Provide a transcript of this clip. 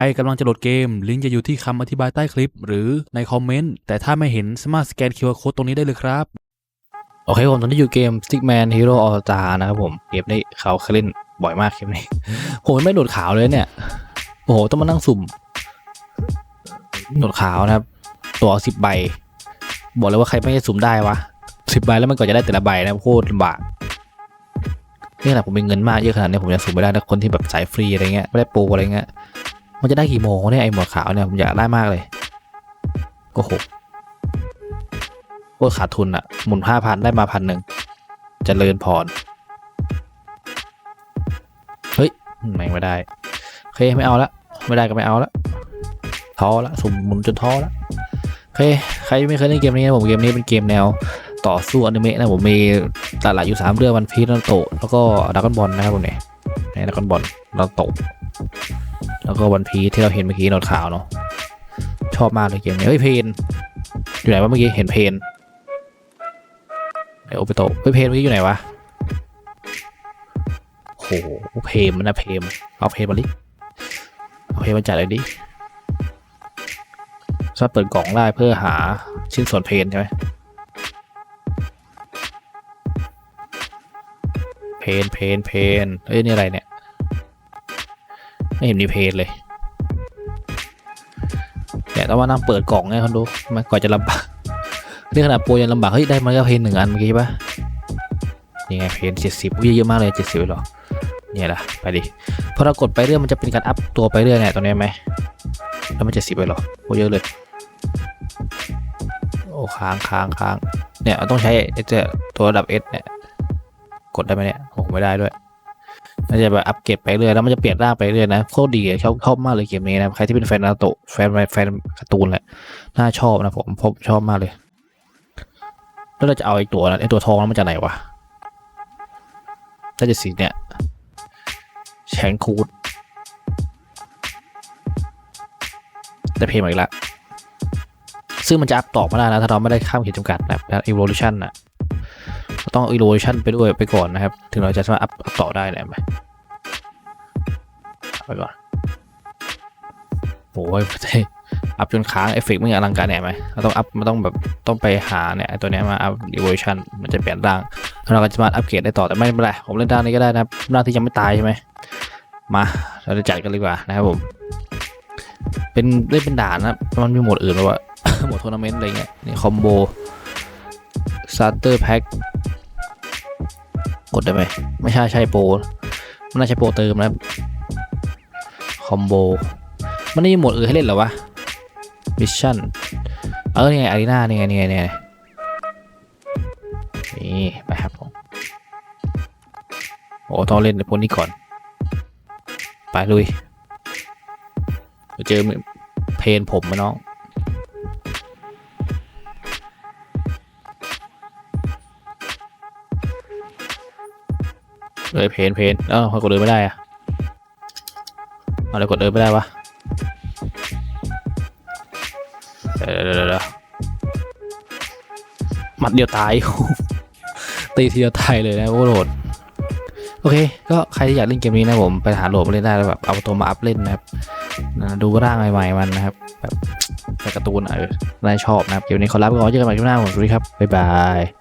ใครกำลังจะโหลดเกม ลิงก์จะอยู่ที่คำอธิบายใต้คลิป หรือในคอมเมนต์ แต่ถ้าไม่เห็นสามารถสแกน QR Code ตรงนี้ได้เลยครับ โอเคผมตอนนี้อยู่เกม Stickman Hero All Star นะครับผม เกมนี้เขาเคยเล่นบ่อยมากเกมนี้ ผมไม่โหลดขาวเลยเนี่ย โอ้โห ต้องมานั่งสุ่มโหลดขาวนะครับ ตัวสิบใบ บอกเลยว่าใครไม่ได้สุ่มได้วะสิบใบแล้วมันก็จะได้แต่ละใบนะโคตรลำบากนี่แหละผมมีเงินมากเยอะขนาดนี้ผมจะสุ่มไม่ได้นะคนที่แบบสายฟรีอะไรเงี้ยไม่ได้โปรอะไรเงี้ย มันจะได้กี่โมงเนี่ยไอหมวดขาวเนี่ยผมอยากได้มากเลยโอ้โหโคตรขาดทุนอะหมุนห้าพันได้มาพันหนึ่งเจะเลินพรเฮ้ยไม่งไม่ได้โอเคไม่เอาละไม่ได้ก็ไม่เอาละท้อละสุ่มหมุนจนท้อละโอเคใครไม่เคยเล่นเกมนี้นะผมเกมนี้เป็นเกมแนวต่อสู้อนิเมะนะผมมีตลาดอยู่สามเรื่องวันพีนันโตแล้วก็ดักกอนบอลนะครับผมเนี่ยในดักกอนบอลนาโต แล้วก็วันพีที่เราเห็นเมื่อกี้โนดขาวเนาะชอบมากเลยเกมนี้เฮ้ยเพนอยู่ไหนวะเมื่อกี้เห็นเพนเดี๋ยวโอเปโตเฮ้ยเพนเมื่อกี้อยู่ไหนวะโหเพมมันนะเพมเอาเพมมาดิเอาเพมมาจัดเลยดิสามารถเปิดกล่องได้เพื่อหาชิ้นส่วนเพนใช่ไหมเพนเพนเพนเอ้ยนี่อะไรเนี่ย ไม่เห็นมีเพนเลยเนี่ยต้องมานั่งเปิดกล่องไงคนดูมันก่อนจะลำบากนี่ขนาดโปรยังลำบากเฮ้ยได้มาแล้วเพนหนึ่งอันเมื่อกี้ปะนี่ไงเพนเจ็ดสิบเยอะมากเลยเจ็ดสิบหรอเนี่ยละไปดิพอเรากดไปเรื่อยมันจะเป็นการอัพตัวไปเรื่อยเนี่ยตรงนี้ไหมแล้วมันเจ็ดสิบไปหรอโอ้เยอะเลยโอ้ค้างค้างค้างเนี่ยต้องใช้ไอ้เจ้าตัวระดับเอสเนี่ยกดได้ไหมเนี่ยโอ้ไม่ได้ด้วย น่าจะแบบอัปเกรดไปเรื่อยแล้วมันจะเปลี่ยนร่างไปเรื่อยนะโคตรดีชอบชอบมากเลยเกมนี้นะใครที่เป็นแฟนนาโตะแฟนแฟนการ์ตูนแหละน่าชอบนะผมผมชอบมากเลย แล้วเราจะเอาไอ้ตัวนั้นไอ้ตัวทองนั้นมาจากไหนวะน่าจะสีเนี่ยแชงคูดได้เพลงมาอีกแล้วซึ่งมันจะอัพต่อมาได้นะถ้าเราไม่ได้ข้ามขีดจำกัดนะ evolution นะ ต้อง evolution ไปด้วยไปก่อนนะครับ ถึงเราจะสามารถอัพต่อได้นะไหมไปก่อนโอ้ยอัพจนค้างเอฟเฟกต์ไม่อลังการแหนไหมเราต้องอัพมันต้องแบบต้องไปหาเนี่ยตัวเนี้ยมาอัพ evolution มันจะเปลี่ยนร่างแล้วเราก็จะมาอัพเกรดได้ต่อแต่ไม่เป็นไรผมเล่นด้านนี้ก็ได้นะครับด้านที่ยังไม่ตายใช่ไหมมาเราจะจัดกันเลยดีกว่านะครับผม เป็นเล่นเป็นด่านนะมันมีหมดอื่นหรอว่าโหมดทัวร์นาเมนต์อะไรเงี้ยนี่คอมโบ starter pack ก ดได้ไหมไม่ใช่ใช่โปรมันน่าใช่โปรเติมนะคอมโบมันนี่หมดเออให้เล่นเหรอวะมิชชั่นเออนี่ไงอารีนานี่ไงนี่ไงนี่ไงนี่ไปครับผมโอ้ต้องเล่นในพวกนี้ก่อน ไปลุยเจอเพนผมมาน้อง เลยเพนเพนเอ้าทำไมกดเดินไม่ได้อะเอาอะไรกดเดินไม่ได้วะเดี๋ยวเดี๋ยวเดี๋ยวเดี๋ยวหมัดเดียวตายตีทีเดียวตายเลยนะโอ้โหลดโอเค ก็ใครที่อยากเล่นเกมนี้นะผมไปหาโหลดมาเล่นได้แล้วแบบเอาตัวมาอัพเล่นนะครับดูร่างใหม่ๆมันนะครับแบบการ์ตูนอะเออน่าชอบนะครับเกมนี้ขอลาไปก่อนเจอกันใหม่คลิปหน้าผมสวัสดีครับบ๊ายบาย